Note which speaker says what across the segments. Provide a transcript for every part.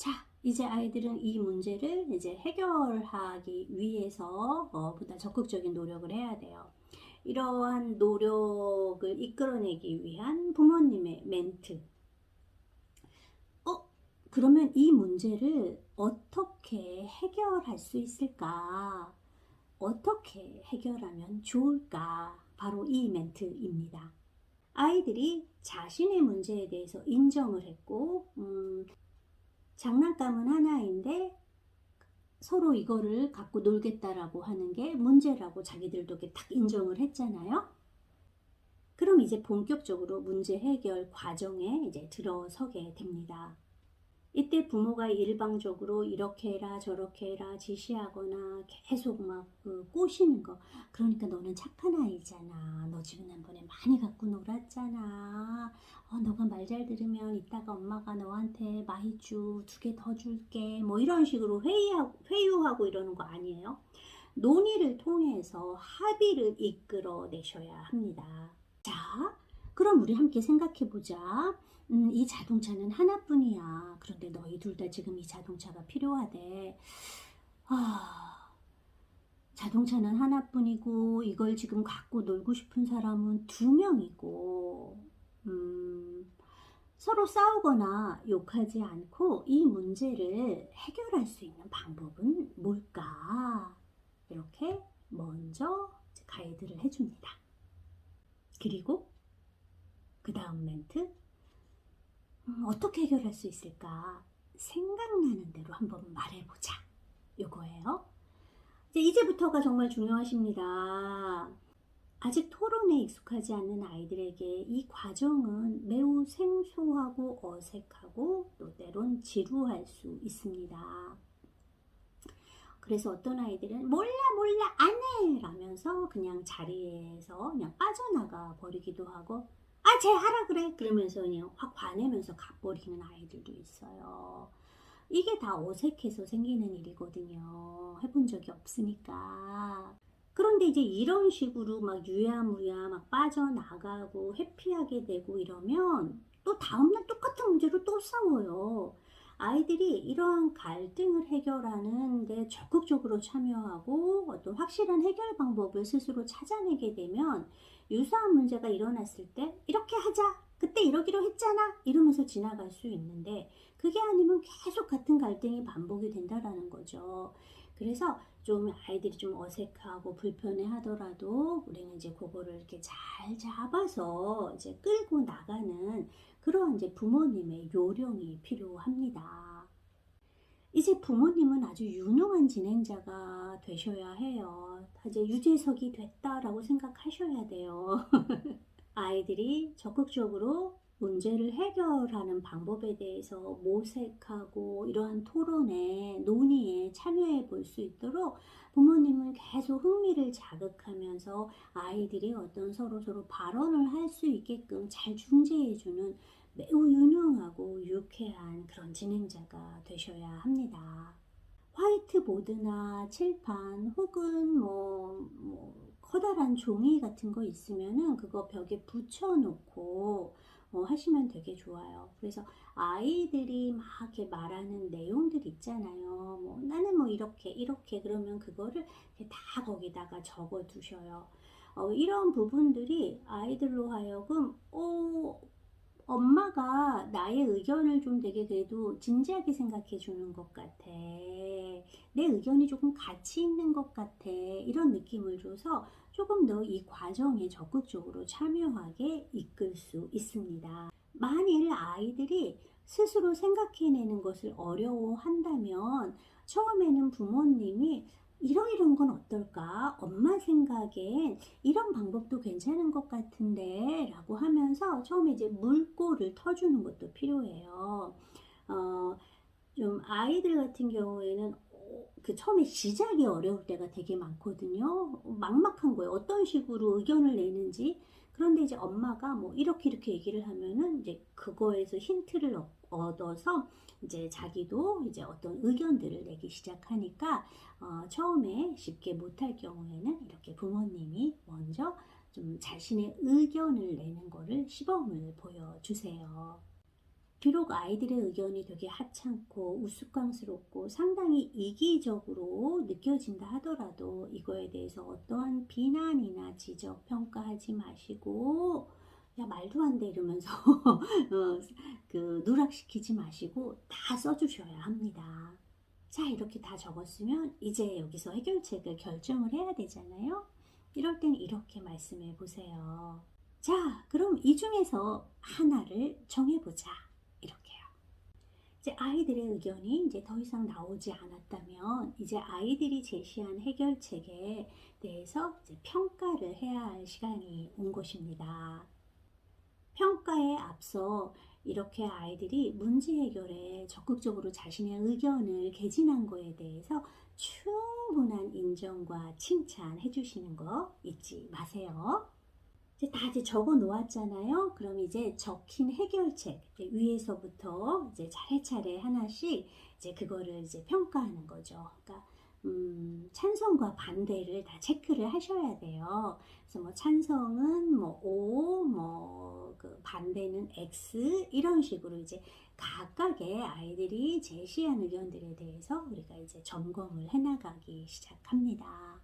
Speaker 1: 자, 이제 아이들은 이 문제를 이제 해결하기 위해서 어, 보다 적극적인 노력을 해야 돼요. 이러한 노력을 이끌어내기 위한 부모님의 멘트. 어, 그러면 이 문제를 어떻게 해결할 수 있을까? 어떻게 해결하면 좋을까? 바로 이 멘트입니다. 아이들이 자신의 문제에 대해서 인정을 했고, 음, 장난감은 하나인데 서로 이거를 갖고 놀겠다라고 하는 게 문제라고 자기들도 딱 인정을 했잖아요. 그럼 이제 본격적으로 문제 해결 과정에 이제 들어서게 됩니다. 이때 부모가 일방적으로 이렇게 해라 저렇게 해라 지시하거나 계속 막 그 꼬시는 거. 그러니까 너는 착한 아이잖아. 너 지난번에 많이 갖고 놀았잖아. 어, 너가 말 잘 들으면 이따가 엄마가 너한테 마이쮸 두 개 더 줄게. 뭐 이런 식으로 회의하고, 회유하고 이러는 거 아니에요? 논의를 통해서 합의를 이끌어내셔야 합니다. 자 그럼 우리 함께 생각해 보자 음, 이 자동차는 하나뿐이야. 그런데 너희 둘 다 지금 이 자동차가 필요하대. 아, 자동차는 하나뿐이고 이걸 지금 갖고 놀고 싶은 사람은 두 명이고, 음, 서로 싸우거나 욕하지 않고 이 문제를 해결할 수 있는 방법은 뭘까? 이렇게 먼저 가이드를 해줍니다. 그리고 그 다음 멘트 음, 어떻게 해결할 수 있을까? 생각나는 대로 한번 말해보자. 요거예요. 이제 이제부터가 정말 중요하십니다. 아직 토론에 익숙하지 않는 아이들에게 이 과정은 매우 생소하고 어색하고 또 때론 지루할 수 있습니다. 그래서 어떤 아이들은 몰라 몰라 안 해! 라면서 그냥 자리에서 그냥 빠져나가 버리기도 하고 아, 쟤 하라 그래. 그러면서 그냥 확 화내면서 가버리는 아이들도 있어요. 이게 다 어색해서 생기는 일이거든요. 해본 적이 없으니까. 그런데 이제 이런 식으로 막 유야무야 막 빠져나가고 회피하게 되고 이러면 또 다음날 똑같은 문제로 또 싸워요. 아이들이 이러한 갈등을 해결하는 데 적극적으로 참여하고 어떤 확실한 해결 방법을 스스로 찾아내게 되면 유사한 문제가 일어났을 때 이렇게 하자. 그때 이러기로 했잖아. 이러면서 지나갈 수 있는데 그게 아니면 계속 같은 갈등이 반복이 된다라는 거죠. 그래서 좀 아이들이 좀 어색하고 불편해 하더라도 우리는 이제 그거를 이렇게 잘 잡아서 이제 끌고 나가는 그러한 이제 부모님의 요령이 필요합니다. 이제 부모님은 아주 유능한 진행자가 되셔야 해요. 이제 유재석이 됐다라고 생각하셔야 돼요. 아이들이 적극적으로 문제를 해결하는 방법에 대해서 모색하고 이러한 토론에 논의에 참여해 볼 수 있도록 부모님은 계속 흥미를 자극하면서 아이들이 어떤 서로 서로 발언을 할 수 있게끔 잘 중재해 주는 매우 유능하고 유쾌한 그런 진행자가 되셔야 합니다. 화이트보드나 칠판 혹은 뭐, 뭐 커다란 종이 같은 거 있으면은 그거 벽에 붙여놓고 어, 하시면 되게 좋아요. 그래서 아이들이 막 이렇게 말하는 내용들 있잖아요. 뭐 나는 뭐 이렇게 이렇게 그러면 그거를 다 거기다가 적어 두셔요. 어, 이런 부분들이 아이들로 하여금 어, 엄마가 나의 의견을 좀 되게 그래도 진지하게 생각해 주는 것 같아. 내 의견이 조금 가치 있는 것 같아. 이런 느낌을 줘서 조금 더 이 과정에 적극적으로 참여하게 이끌 수 있습니다. 만일 아이들이 스스로 생각해내는 것을 어려워한다면 처음에는 부모님이 이러이런 건 어떨까? 엄마 생각엔 이런 방법도 괜찮은 것 같은데 라고 하면서 처음에 이제 물꼬를 터주는 것도 필요해요. 어, 좀 아이들 같은 경우에는 그 처음에 시작이 어려울 때가 되게 많거든요. 막막한 거예요. 어떤 식으로 의견을 내는지. 그런데 이제 엄마가 뭐 이렇게 이렇게 얘기를 하면은 이제 그거에서 힌트를 얻어서 이제 자기도 이제 어떤 의견들을 내기 시작하니까 어, 처음에 쉽게 못할 경우에는 이렇게 부모님이 먼저 좀 자신의 의견을 내는 거를 시범을 보여주세요. 비록 아이들의 의견이 되게 하찮고 우스꽝스럽고 상당히 이기적으로 느껴진다 하더라도 이거에 대해서 어떠한 비난이나 지적, 평가하지 마시고 야 말도 안 돼 이러면서 어, 그 누락시키지 마시고 다 써주셔야 합니다. 자 이렇게 다 적었으면 이제 여기서 해결책을 결정을 해야 되잖아요. 이럴 땐 이렇게 말씀해 보세요. 자 그럼 이 중에서 하나를 정해보자. 이제 아이들의 의견이 이제 더 이상 나오지 않았다면 이제 아이들이 제시한 해결책에 대해서 이제 평가를 해야 할 시간이 온 것입니다. 평가에 앞서 이렇게 아이들이 문제 해결에 적극적으로 자신의 의견을 개진한 거에 대해서 충분한 인정과 칭찬해 주시는 거 잊지 마세요. 이제 다 이제 적어 놓았잖아요. 그럼 이제 적힌 해결책 이제 위에서부터 이제 차례차례 하나씩 이제 그거를 이제 평가하는 거죠. 그러니까 음, 찬성과 반대를 다 체크를 하셔야 돼요. 그래서 뭐 찬성은 뭐 O, 뭐그 반대는 X 이런 식으로 이제 각각의 아이들이 제시한 의견들에 대해서 우리가 이제 점검을 해나가기 시작합니다.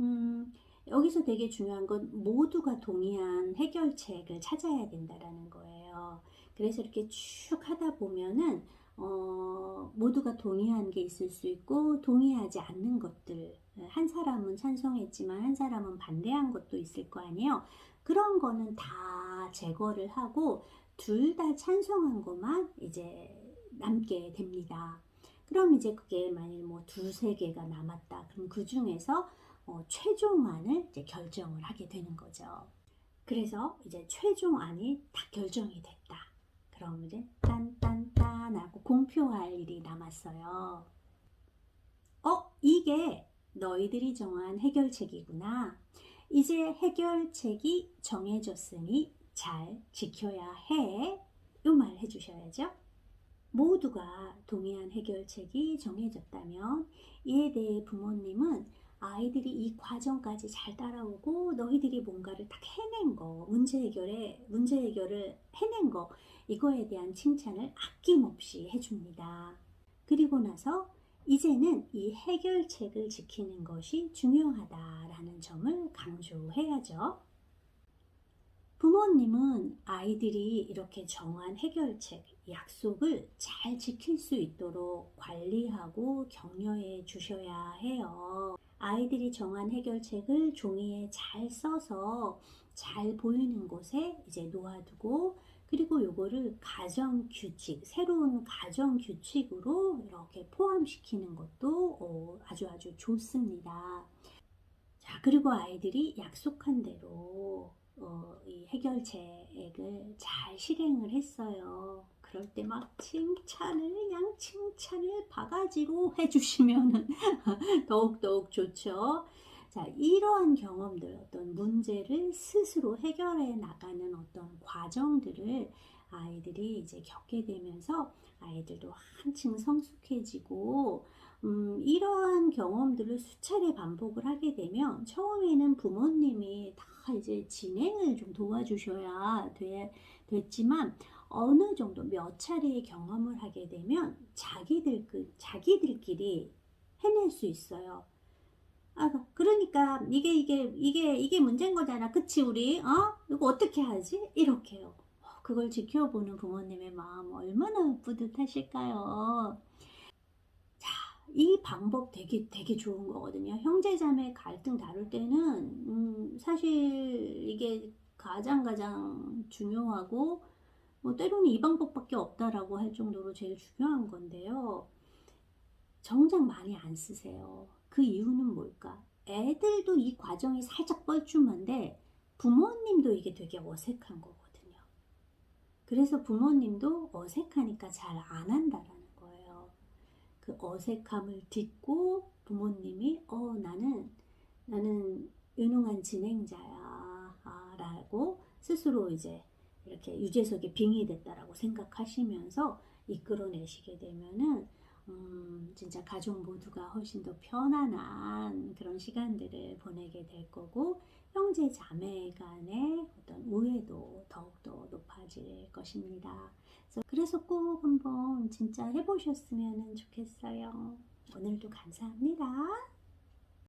Speaker 1: 음, 여기서 되게 중요한 건 모두가 동의한 해결책을 찾아야 된다라는 거예요. 그래서 이렇게 쭉 하다 보면은 어, 모두가 동의한 게 있을 수 있고 동의하지 않는 것들 한 사람은 찬성했지만 한 사람은 반대한 것도 있을 거 아니에요. 그런 거는 다 제거를 하고 둘 다 찬성한 것만 이제 남게 됩니다. 그럼 이제 그게 만일 뭐 두세 개가 남았다. 그럼 그 중에서 어, 최종안을 이제 결정을 하게 되는 거죠. 그래서 이제 최종안이 다 결정이 됐다. 그럼 이제 딴딴딴 하고 공표할 일이 남았어요. 어, 이게 너희들이 정한 해결책이구나. 이제 해결책이 정해졌으니 잘 지켜야 해. 요 말 해주셔야죠. 모두가 동의한 해결책이 정해졌다면 이에 대해 부모님은 아이들이 이 과정까지 잘 따라오고 너희들이 뭔가를 딱 해낸 거, 문제 해결에 문제 해결을 해낸 거 이거에 대한 칭찬을 아낌없이 해줍니다. 그리고 나서 이제는 이 해결책을 지키는 것이 중요하다라는 점을 강조해야죠. 부모님은 아이들이 이렇게 정한 해결책, 약속을 잘 지킬 수 있도록 관리하고 격려해 주셔야 해요. 아이들이 정한 해결책을 종이에 잘 써서 잘 보이는 곳에 이제 놓아두고 그리고 요거를 가정 규칙, 새로운 가정 규칙으로 이렇게 포함시키는 것도 어, 아주 아주 좋습니다. 자, 그리고 아이들이 약속한 대로 어, 이 해결책을 잘 실행을 했어요. 그럴 때 막 칭찬을 그냥 칭찬을 바가지로 해주시면 더욱더욱 좋죠. 자, 이러한 경험들, 어떤 문제를 스스로 해결해 나가는 어떤 과정들을 아이들이 이제 겪게 되면서 아이들도 한층 성숙해지고, 음, 이러한 경험들을 수차례 반복을 하게 되면 처음에는 부모님이 다 이제 진행을 좀 도와주셔야 돼, 됐지만 어느 정도 몇 차례의 경험을 하게 되면 자기들 그 자기들끼리 해낼 수 있어요. 아, 그러니까 이게 이게 이게 이게 문제인 거잖아. 그치 우리? 어? 이거 어떻게 하지? 이렇게요. 어, 그걸 지켜보는 부모님의 마음 얼마나 뿌듯하실까요? 자, 이 방법 되게 되게 좋은 거거든요. 형제자매 갈등 다룰 때는 음, 사실 이게 가장 가장 중요하고 뭐 때로는 이 방법밖에 없다라고 할 정도로 제일 중요한 건데요. 정작 많이 안 쓰세요. 그 이유는 뭘까? 애들도 이 과정이 살짝 뻘쭘한데 부모님도 이게 되게 어색한 거거든요. 그래서 부모님도 어색하니까 잘 안 한다라는. 그 어색함을 딛고 부모님이 어 나는 나는 유능한 진행자야 아, 라고 스스로 이제 이렇게 유재석이 빙의 됐다라고 생각하시면서 이끌어내시게 되면은 음, 진짜 가족 모두가 훨씬 더 편안한 그런 시간들을 보내게 될 거고 형제 자매 간의 어떤 우애도 더욱더 높아질 것입니다. 그래서, 꼭 한번 진짜 해보셨으면 좋겠어요. 오늘도 감사합니다.